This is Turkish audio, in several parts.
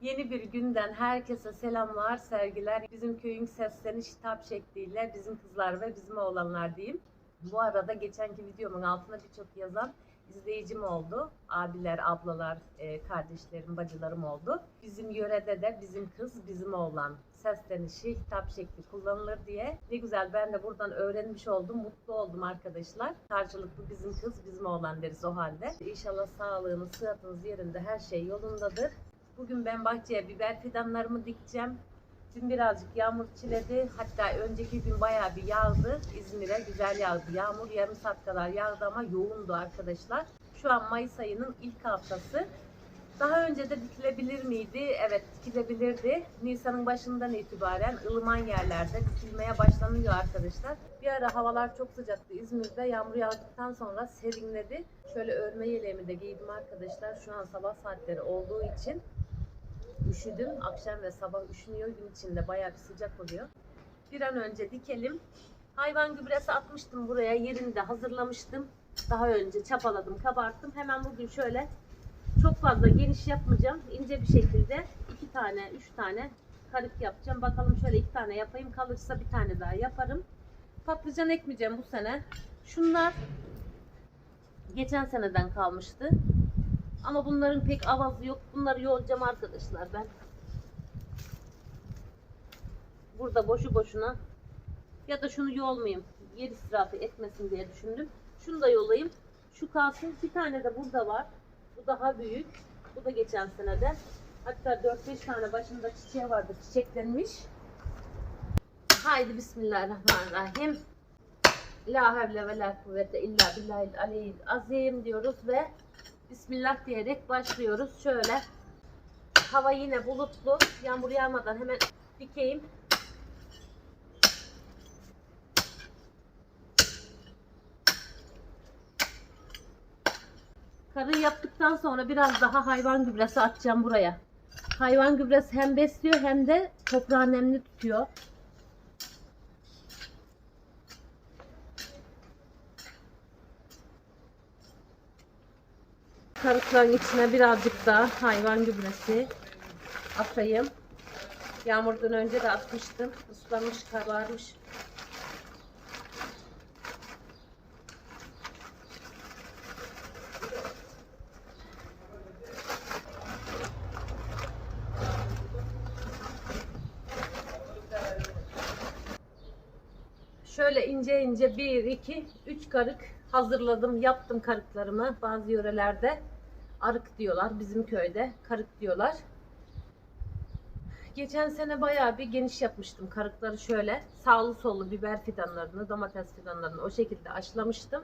Yeni bir günden herkese selamlar, sevgiler. Bizim köyün sesleniş hitap şekliyle bizim kızlar ve bizim oğlanlar diyeyim. Bu arada geçenki videomun altına birçok yazan izleyicim oldu. Abiler, ablalar, e, kardeşlerim, bacılarım oldu. Bizim yörede de bizim kız, bizim oğlan seslenişi, hitap şekli kullanılır diye. Ne güzel ben de buradan öğrenmiş oldum, mutlu oldum arkadaşlar. Karşılıklı bizim kız, bizim oğlan deriz o halde. İnşallah sağlığınız, sıhhatınız yerinde, her şey yolundadır. Bugün ben bahçeye biber fidanlarımı dikeceğim. Dün birazcık yağmur çiledi. Hatta önceki gün bayağı bir yağdı. İzmir'e güzel yağdı. Yağmur yarım saat kadar yağdı ama yoğundu arkadaşlar. Şu an Mayıs ayının ilk haftası. Daha önce de dikilebilir miydi? Evet dikilebilirdi. Nisan'ın başından itibaren ılıman yerlerde dikilmeye başlanıyor arkadaşlar. Bir ara havalar çok sıcaktı İzmir'de. Yağmur yağdıktan sonra serinledi. Şöyle örme yeleğimi de giydim arkadaşlar. Şu an sabah saatleri olduğu için üşüdüm. Akşam ve sabah üşünüyor. Gün içinde bayağı bir sıcak oluyor. Bir an önce dikelim. Hayvan gübresi atmıştım buraya. Yerinde hazırlamıştım. Daha önce çapaladım, kabarttım. Hemen bugün şöyle çok fazla geniş yapmayacağım. İnce bir şekilde iki tane, üç tane karık yapacağım. Bakalım şöyle iki tane yapayım. Kalırsa bir tane daha yaparım. Patlıcan ekmeyeceğim bu sene. Şunlar geçen seneden kalmıştı. Ama bunların pek avazı yok. Bunları yolacağım arkadaşlar ben. Burada boşu boşuna ya da şunu yolmayayım. Yer israfı etmesin diye düşündüm. Şunu da yolayayım. Şu kalsın. Bir tane de burada var. Bu daha büyük. Bu da geçen senede. Hatta 4-5 tane başında çiçeği vardı. Çiçeklenmiş. Haydi Bismillahirrahmanirrahim. La havle ve la kuvvete illa billahil aliyyil azim diyoruz ve Bismillah diyerek başlıyoruz. Şöyle hava yine bulutlu. Yağmur yağmadan hemen dikeyim. Karı yaptıktan sonra biraz daha hayvan gübresi atacağım buraya. Hayvan gübresi hem besliyor hem de toprağı nemli tutuyor. Karıkların içine birazcık daha hayvan gübresi atayım. Yağmurdan önce de atmıştım. Islamış, kabarmış. Şöyle ince ince 1, 2, 3 karık hazırladım. Yaptım karıklarımı. Bazı yörelerde arık diyorlar. Bizim köyde karık diyorlar. Geçen sene bayağı bir geniş yapmıştım karıkları şöyle. Sağlı sollu biber fidanlarını, domates fidanlarını o şekilde aşılamıştım.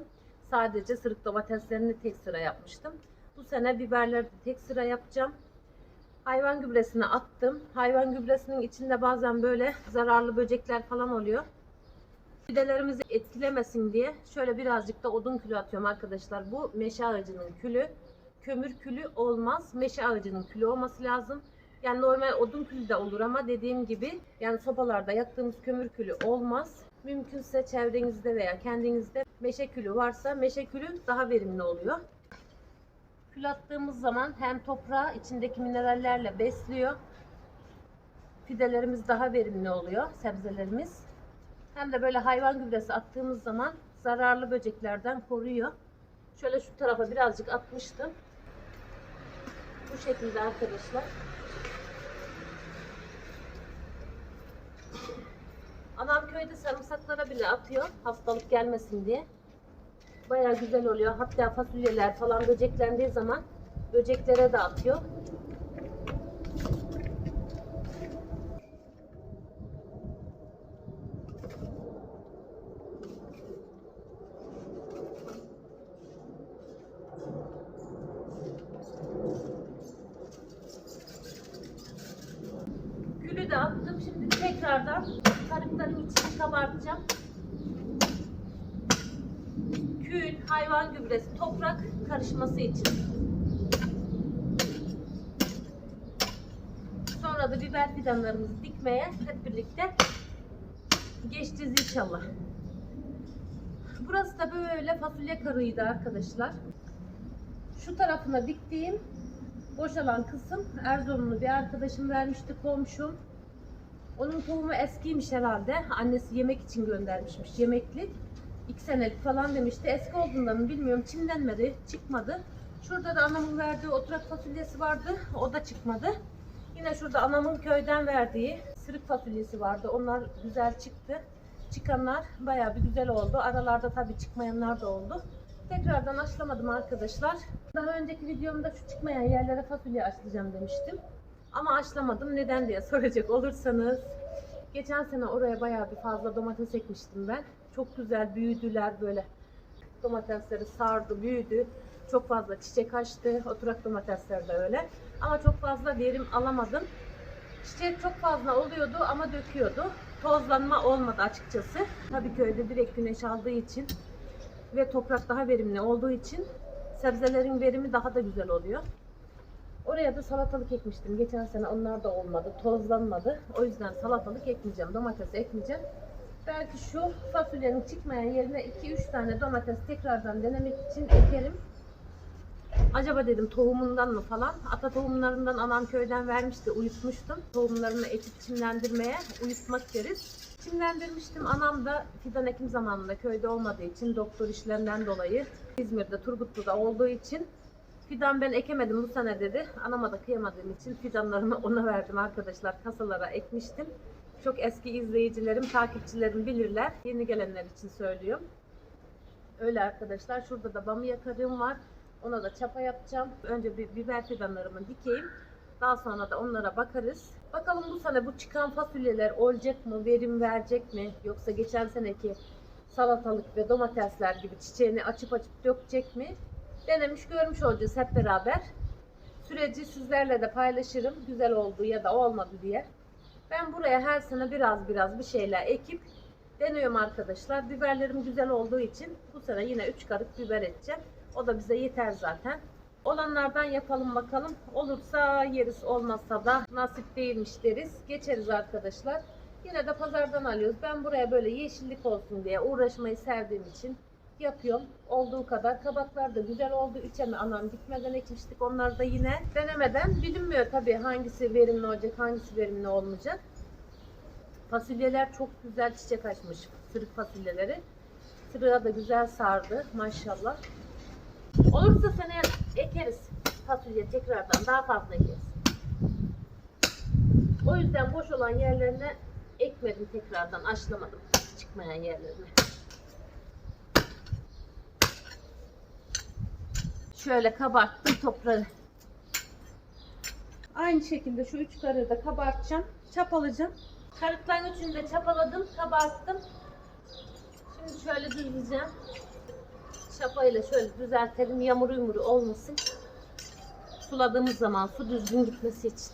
Sadece sırık domateslerini tek sıra yapmıştım. Bu sene biberleri tek sıra yapacağım. Hayvan gübresini attım. Hayvan gübresinin içinde bazen böyle zararlı böcekler falan oluyor. Fidelerimizi etkilemesin diye şöyle birazcık da odun külü atıyorum arkadaşlar. Bu meşe ağacının külü. Kömür külü olmaz. Meşe ağacının külü olması lazım. Yani normal odun külü de olur ama dediğim gibi yani sobalarda yaktığımız kömür külü olmaz. Mümkünse çevrenizde veya kendinizde meşe külü varsa meşe külü daha verimli oluyor. Kül attığımız zaman hem toprağı içindeki minerallerle besliyor. Fidelerimiz daha verimli oluyor, sebzelerimiz. Hem de böyle hayvan gübresi attığımız zaman zararlı böceklerden koruyor. Şöyle şu tarafa birazcık atmıştım. Bu şekilde arkadaşlar. Anam köyde sarımsaklara bile atıyor hastalık gelmesin diye. Baya güzel oluyor. Hatta fasulyeler falan böceklendiği zaman böceklere de atıyor. Külü de attım. Şimdi tekrardan karıkların içini kabartacağım. Kül, hayvan gübresi, toprak karışması için. Sonra da biber fidanlarımızı dikmeye hep birlikte geçeceğiz inşallah. Burası da böyle fasulye karıydı arkadaşlar. Şu tarafına diktiğim boşalan kısım Erzurumlu bir arkadaşım vermişti komşum. Onun tohumu eskiymiş herhalde. Annesi yemek için göndermişmiş yemeklik. İki senelik falan demişti. Eski olduğundan mı bilmiyorum. Çimlenmedi, çıkmadı. Şurada da anamın verdiği oturak fasulyesi vardı. O da çıkmadı. Yine şurada anamın köyden verdiği sırık fasulyesi vardı. Onlar güzel çıktı. Çıkanlar bayağı bir güzel oldu. Aralarda tabii çıkmayanlar da oldu. Tekrardan aşılamadım arkadaşlar. Daha önceki videomda şu çıkmayan yerlere fasulye aşılayacağım demiştim. Ama aşılamadım. Neden diye soracak olursanız. Geçen sene oraya bayağı bir fazla domates ekmiştim ben. Çok güzel büyüdüler böyle. Domatesleri sardı, büyüdü. Çok fazla çiçek açtı. Oturak domatesler de öyle. Ama çok fazla verim alamadım. Çiçek çok fazla oluyordu ama döküyordu. Tozlanma olmadı açıkçası. Tabii köyde direkt güneş aldığı için ve toprak daha verimli olduğu için sebzelerin verimi daha da güzel oluyor. Oraya da salatalık ekmiştim. Geçen sene onlar da olmadı. Tozlanmadı. O yüzden salatalık ekmeyeceğim. Domates ekmeyeceğim. Belki şu fasulyenin çıkmayan yerine 2-3 tane domates tekrardan denemek için ekerim. Acaba dedim tohumundan mı falan. Ata tohumlarından anam köyden vermişti. Uyutmuştum. Tohumlarını ekip çimlendirmeye uyutmak deriz. Çimlendirmiştim. Anam da fidan ekim zamanında köyde olmadığı için doktor işlerinden dolayı İzmir'de Turgutlu'da olduğu için fidan ben ekemedim bu sene dedi. Anama da kıyamadığım için fidanlarımı ona verdim arkadaşlar. Kasalara ekmiştim. Çok eski izleyicilerim, takipçilerim bilirler. Yeni gelenler için söylüyorum. Öyle arkadaşlar. Şurada da bamya karığım var. Ona da çapa yapacağım. Önce bir biber fidanlarımı dikeyim. Daha sonra da onlara bakarız. Bakalım bu sene bu çıkan fasulyeler olacak mı? Verim verecek mi? Yoksa geçen seneki salatalık ve domatesler gibi çiçeğini açıp açıp dökecek mi? Denemiş görmüş olacağız hep beraber. Süreci sizlerle de paylaşırım. Güzel oldu ya da olmadı diye. Ben buraya her sene biraz biraz bir şeyler ekip deniyorum arkadaşlar. Biberlerim güzel olduğu için bu sene yine 3 karık biber edeceğim. O da bize yeter zaten. Olanlardan yapalım bakalım. Olursa yeriz, olmazsa da nasip değilmiş deriz. Geçeriz arkadaşlar. Yine de pazardan alıyoruz. Ben buraya böyle yeşillik olsun diye uğraşmayı sevdiğim için yapıyorum. Olduğu kadar. Kabaklar da güzel oldu. İçeme anam gitmeden ekmiştik. Onlar da yine denemeden bilinmiyor tabii hangisi verimli olacak, hangisi verimli olmayacak. Fasulyeler çok güzel çiçek açmış. Sırık fasulyeleri. Sırığa da güzel sardı maşallah. Olursa seneye ekeriz fasulye tekrardan daha fazla ekeriz. O yüzden boş olan yerlerine ekmedim tekrardan aşılamadım çıkmayan yerlerine. Şöyle kabarttım toprağı. Aynı şekilde şu üç karığı da kabartacağım. Çapalayacağım. Karıkların üçünü de çapaladım, kabarttım. Şimdi şöyle düzleyeceğim. Çapayla şöyle düzeltelim. Yamuru yumuru olmasın. Suladığımız zaman su düzgün gitmesi için.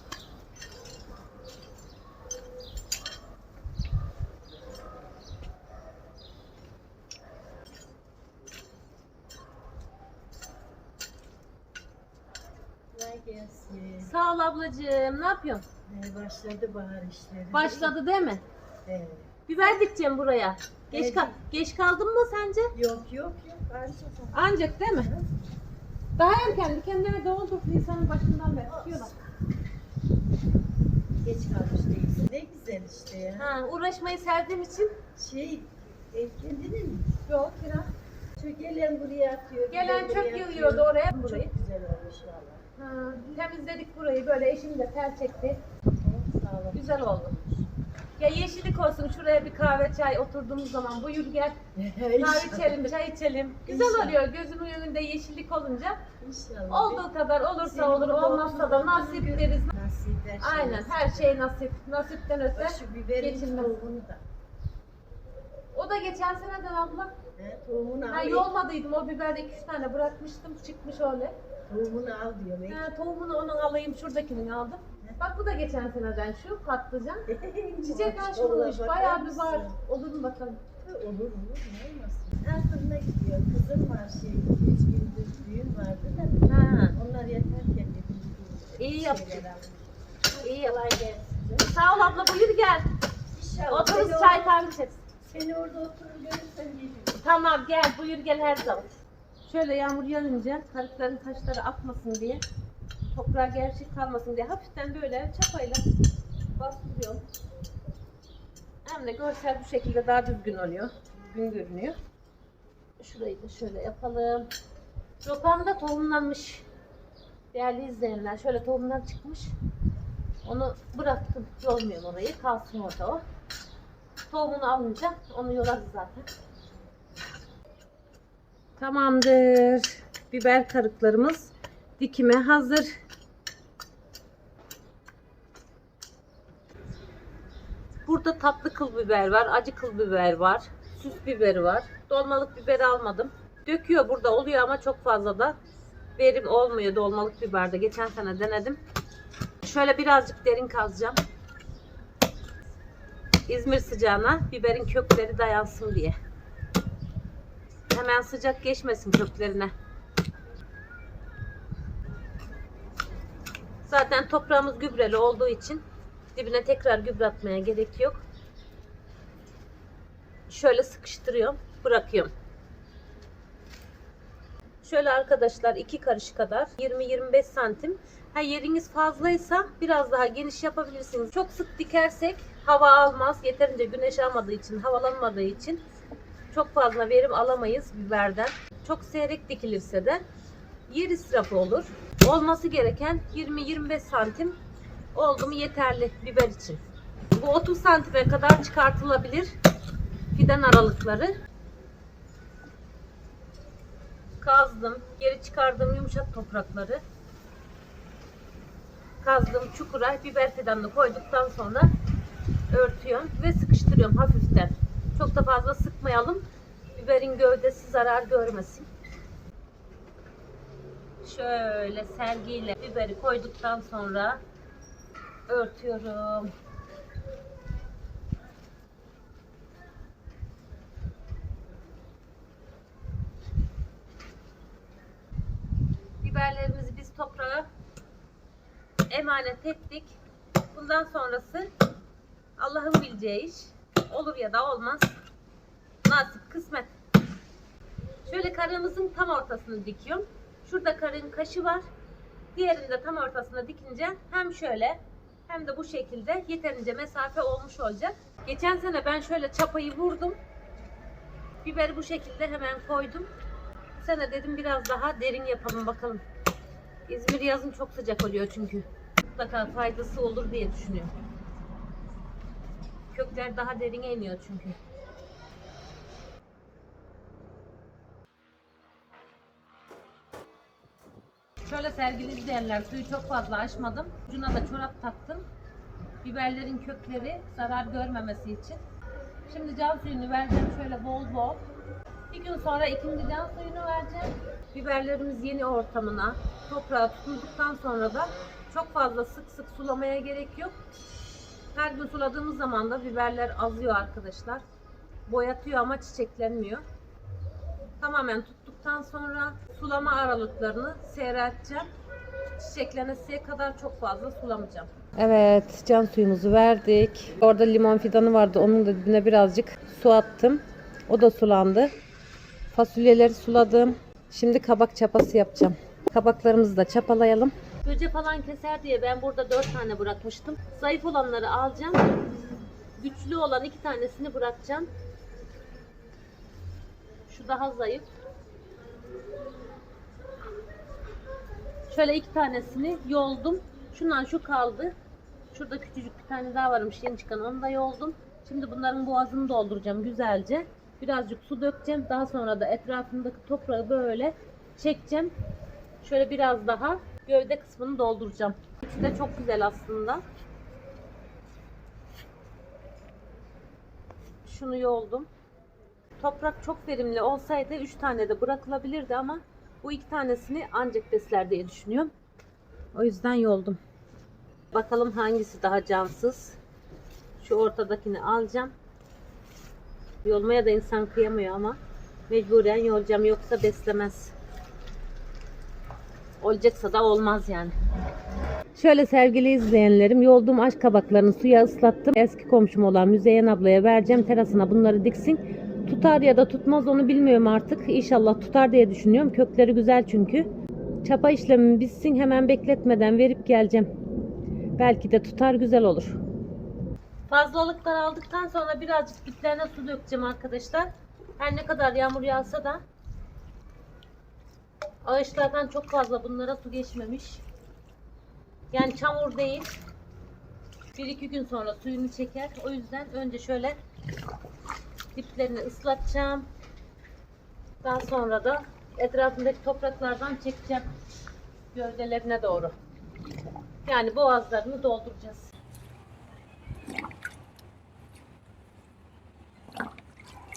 Gelsin. Sağ ol ablacığım. Ne yapıyorsun? Ee, başladı bahar işleri. Başladı değil mi? Evet. Biber dikeceğim buraya. Geç, Evet. kal geç kaldım mı sence? Yok yok yok. Ancak Ancak değil mi? Daha erken kendine de oldu. Nisan'ın başından beri tutuyorlar. geç kalmış değilsin. Ne güzel işte ya. Ha, uğraşmayı sevdiğim için Şey, ev kendinin mi? yok kira. Şu gelen buraya atıyor. Gelen giden buraya çöp atıyor. yığıyordu oraya Çok burayı. güzel olmuş valla. Ha, temizledik burayı böyle eşim de ter çekti. Sağ olun. Güzel oldu. Ya yeşillik olsun şuraya bir kahve çay oturduğumuz zaman buyur gel kahve içelim çay içelim. Güzel İnşallah. oluyor gözümün önünde yeşillik olunca. İnşallah. Olduğu kadar olursa Senin olur olmazsa da nasip deriz. Nasip her şey. Aynen nasip. her şey nasip. Nasipten öte. Geçilmez. da. O da geçen seneden abla. He, tohumunu Ha, al. yolmadıydım o biberde 2-3 tane bırakmıştım çıkmış öyle. Tohumunu al diyorum. ek. Ha, tohumunu onun alayım şuradakini aldım. Bak bu da geçen seneden şu patlıcan. Çiçek açmamış bakar bayağı bir var. Olur mu bakalım. Olur olur ne olmasın. Erfur'una gidiyor. Kızım var şey. Üç gündür düğün vardı da. Ha, Onlar yaparken dedim. İyi yaptın. iyi kolay gelsin. Sağ ol abla buyur gel. İnşallah. Otururuz seni çay kahve içeriz. Seni orada oturur görürsem gelirim. Tamam gel buyur gel her zaman. Şöyle yağmur yağınca karıkların taşları akmasın diye toprağa gerçek kalmasın diye hafiften böyle çapayla bastırıyorum. Hem de görsel bu şekilde daha düzgün oluyor. Düzgün görünüyor. Şurayı da şöyle yapalım. Rokan da tohumlanmış. Değerli izleyenler şöyle tohumdan çıkmış. Onu bıraktım. Yolmuyorum orayı. Kalsın orada o. Tohumunu alınca onu yolarız zaten. Tamamdır. Biber karıklarımız dikime hazır. Burada tatlı kıl biber var, acı kıl biber var, süs biberi var. Dolmalık biberi almadım. Döküyor burada oluyor ama çok fazla da verim olmuyor dolmalık biberde. Geçen sene denedim. Şöyle birazcık derin kazacağım. İzmir sıcağına biberin kökleri dayansın diye. Hemen sıcak geçmesin köklerine. Zaten toprağımız gübreli olduğu için dibine tekrar gübre atmaya gerek yok. Şöyle sıkıştırıyorum, bırakıyorum. Şöyle arkadaşlar iki karış kadar 20-25 santim. Ha yeriniz fazlaysa biraz daha geniş yapabilirsiniz. Çok sık dikersek hava almaz. Yeterince güneş almadığı için, havalanmadığı için çok fazla verim alamayız biberden. Çok seyrek dikilirse de yer israfı olur. Olması gereken 20-25 santim oldu mu yeterli biber için. Bu 30 santime kadar çıkartılabilir fidan aralıkları. Kazdım, geri çıkardığım yumuşak toprakları kazdığım çukura biber fidanını koyduktan sonra örtüyorum ve sıkıştırıyorum hafiften. Çok da fazla sıkmayalım. Biberin gövdesi zarar görmesin. Şöyle sergiyle biberi koyduktan sonra örtüyorum. Biberlerimizi biz toprağa emanet ettik. Bundan sonrası Allah'ın bileceği iş. Olur ya da olmaz. Nasip, kısmet. Şöyle karığımızın tam ortasını dikiyorum. Şurada karığın kaşı var. Diğerini de tam ortasına dikince hem şöyle hem de bu şekilde yeterince mesafe olmuş olacak. Geçen sene ben şöyle çapayı vurdum. Biberi bu şekilde hemen koydum. Bu sene dedim biraz daha derin yapalım bakalım. İzmir yazın çok sıcak oluyor çünkü. Mutlaka faydası olur diye düşünüyorum. Kökler daha derine iniyor çünkü. Şöyle sevgili izleyenler suyu çok fazla açmadım. Ucuna da çorap taktım. Biberlerin kökleri zarar görmemesi için. Şimdi can suyunu vereceğim şöyle bol bol. Bir gün sonra ikinci can suyunu vereceğim. Biberlerimiz yeni ortamına, toprağa tutunduktan sonra da çok fazla sık sık sulamaya gerek yok. Her gün suladığımız zaman da biberler azıyor arkadaşlar. Boyatıyor ama çiçeklenmiyor. Tamamen tuttuktan sonra sulama aralıklarını seyrelteceğim. Çiçeklenesiye kadar çok fazla sulamayacağım. Evet, can suyumuzu verdik. Orada limon fidanı vardı. Onun da dibine birazcık su attım. O da sulandı. Fasulyeleri suladım. Şimdi kabak çapası yapacağım. Kabaklarımızı da çapalayalım. Göce falan keser diye ben burada 4 tane bırakmıştım. Zayıf olanları alacağım. Güçlü olan iki tanesini bırakacağım. Şu daha zayıf. Şöyle iki tanesini yoldum. Şundan şu kaldı. Şurada küçücük bir tane daha varmış yeni çıkan onu da yoldum. Şimdi bunların boğazını dolduracağım güzelce. Birazcık su dökeceğim. Daha sonra da etrafındaki toprağı böyle çekeceğim. Şöyle biraz daha gövde kısmını dolduracağım. İçi de çok güzel aslında. Şunu yoldum. Toprak çok verimli olsaydı 3 tane de bırakılabilirdi ama bu iki tanesini ancak besler diye düşünüyorum. O yüzden yoldum. Bakalım hangisi daha cansız. Şu ortadakini alacağım. Yolmaya da insan kıyamıyor ama mecburen yolacağım yoksa beslemez. Olacaksa da olmaz yani. Şöyle sevgili izleyenlerim yolduğum aşk kabaklarını suya ıslattım. Eski komşum olan Müzeyyen ablaya vereceğim terasına bunları diksin. Tutar ya da tutmaz onu bilmiyorum artık. İnşallah tutar diye düşünüyorum. Kökleri güzel çünkü. Çapa işlemim bitsin hemen bekletmeden verip geleceğim. Belki de tutar güzel olur. Fazlalıklar aldıktan sonra birazcık diplerine su dökeceğim arkadaşlar. Her ne kadar yağmur yağsa da ağaçlardan çok fazla bunlara su geçmemiş. Yani çamur değil. Bir iki gün sonra suyunu çeker. O yüzden önce şöyle diplerini ıslatacağım. Daha sonra da etrafındaki topraklardan çekeceğim gövdelerine doğru. Yani boğazlarını dolduracağız.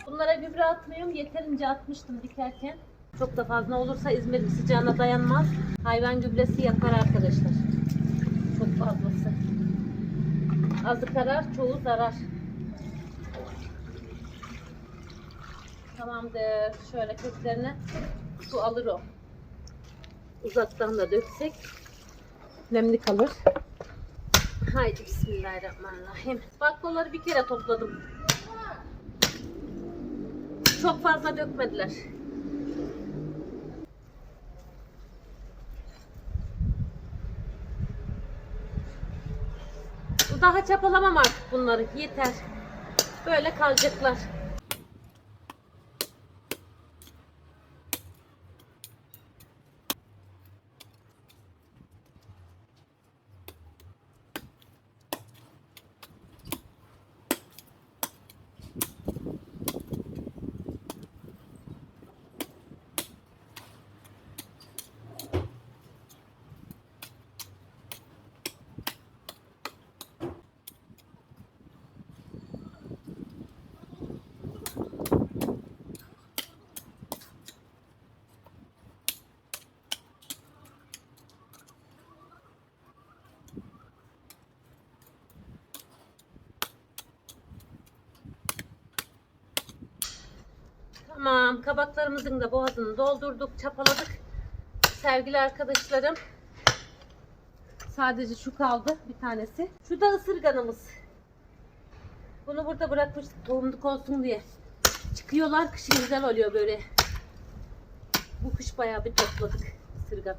Bunlara gübre atmıyorum. Yeterince atmıştım dikerken. Çok da fazla olursa İzmir'in sıcağına dayanmaz. Hayvan gübresi yakar arkadaşlar. Çok fazlası. Azı karar, çoğu zarar. Tamamdır. Şöyle köklerine su alır o. Uzaktan da döksek nemli kalır. Haydi bismillahirrahmanirrahim. Baklaları bir kere topladım. Çok fazla dökmediler. Daha çapalamam artık bunları. Yeter. Böyle kalacaklar. Tamam, kabaklarımızın da boğazını doldurduk, çapaladık. Sevgili arkadaşlarım, sadece şu kaldı bir tanesi. Şu da ısırganımız. Bunu burada bırakmıştık tohumluk olsun diye. Çıkıyorlar, kışın güzel oluyor böyle. Bu kış bayağı bir topladık ısırgan.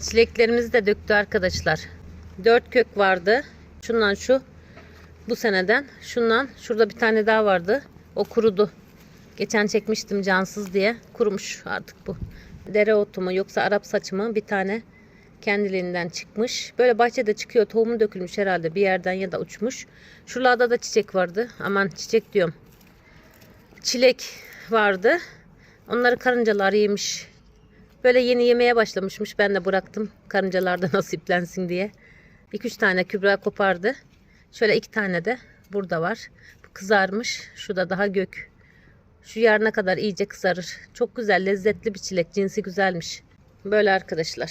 Çileklerimizi de döktü arkadaşlar. Dört kök vardı. Şundan şu. Bu seneden. Şundan. Şurada bir tane daha vardı. O kurudu. Geçen çekmiştim cansız diye. Kurumuş artık bu. Dereotu mu yoksa Arap saçı mı bir tane kendiliğinden çıkmış. Böyle bahçede çıkıyor. Tohumu dökülmüş herhalde bir yerden ya da uçmuş. Şuralarda da çiçek vardı. Aman çiçek diyorum. Çilek vardı. Onları karıncalar yemiş. Böyle yeni yemeye başlamışmış. Ben de bıraktım karıncalarda nasiplensin diye. 2-3 tane Kübra kopardı. Şöyle iki tane de burada var. Kızarmış. Şu da daha gök. Şu yarına kadar iyice kızarır. Çok güzel, lezzetli bir çilek. Cinsi güzelmiş. Böyle arkadaşlar.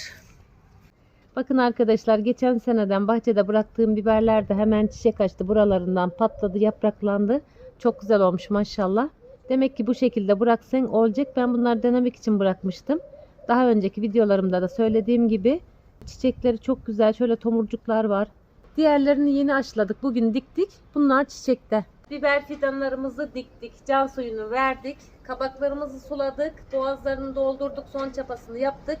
Bakın arkadaşlar geçen seneden bahçede bıraktığım biberler de hemen çiçek açtı. Buralarından patladı, yapraklandı. Çok güzel olmuş maşallah. Demek ki bu şekilde bıraksan olacak. Ben bunları denemek için bırakmıştım. Daha önceki videolarımda da söylediğim gibi çiçekleri çok güzel. Şöyle tomurcuklar var. Diğerlerini yeni aşıladık. Bugün diktik. Bunlar çiçekte. Biber fidanlarımızı diktik. Can suyunu verdik. Kabaklarımızı suladık. Boğazlarını doldurduk. Son çapasını yaptık.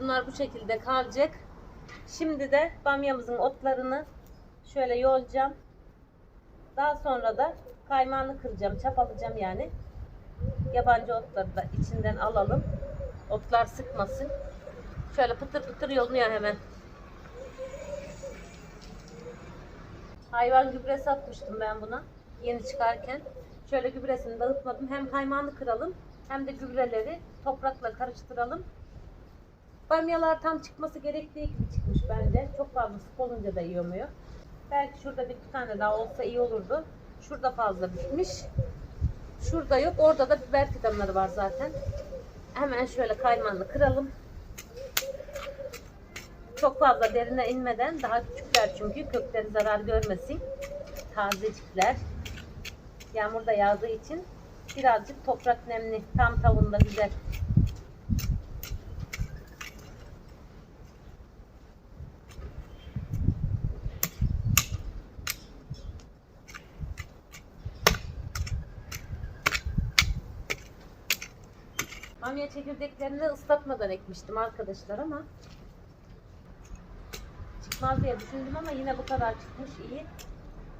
Bunlar bu şekilde kalacak. Şimdi de bamyamızın otlarını şöyle yolacağım. Daha sonra da kaymağını kıracağım. Çapalayacağım yani. Yabancı otları da içinden alalım. Otlar sıkmasın. Şöyle pıtır pıtır yolunuyor hemen. Hayvan gübresi atmıştım ben buna. Yeni çıkarken. Şöyle gübresini dağıtmadım. Hem kaymağını kıralım hem de gübreleri toprakla karıştıralım. Bamyalar tam çıkması gerektiği gibi çıkmış bence. Çok fazla sık olunca da iyi olmuyor. Belki şurada bir iki tane daha olsa iyi olurdu. Şurada fazla bitmiş. Şurada yok. Orada da biber fidanları var zaten. Hemen şöyle kaymanlı kıralım. Çok fazla derine inmeden daha küçükler çünkü kökleri zarar görmesin. Tazecikler. Yağmur da yağdığı için birazcık toprak nemli. Tam tavuğunda güzel. Bamya çekirdeklerini ıslatmadan ekmiştim arkadaşlar ama çıkmaz diye düşündüm ama yine bu kadar çıkmış iyi.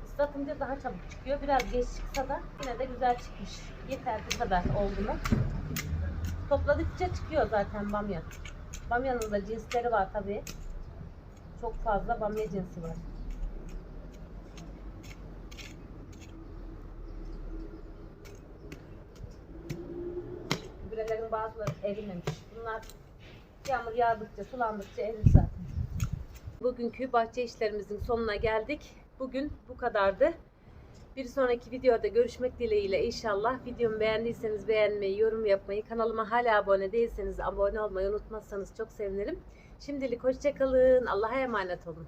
Islatınca daha çabuk çıkıyor. Biraz geç çıksa da yine de güzel çıkmış. Yeter bu kadar oldu mu? Topladıkça çıkıyor zaten bamya. Bamyanın da cinsleri var tabii. Çok fazla bamya cinsi var. Erimemiş. Bunlar yağmur yağdıkça, sulandıkça erir zaten. Bugünkü bahçe işlerimizin sonuna geldik. Bugün bu kadardı. Bir sonraki videoda görüşmek dileğiyle inşallah. Videomu beğendiyseniz beğenmeyi, yorum yapmayı, kanalıma hala abone değilseniz abone olmayı unutmazsanız çok sevinirim. Şimdilik hoşçakalın. Allah'a emanet olun.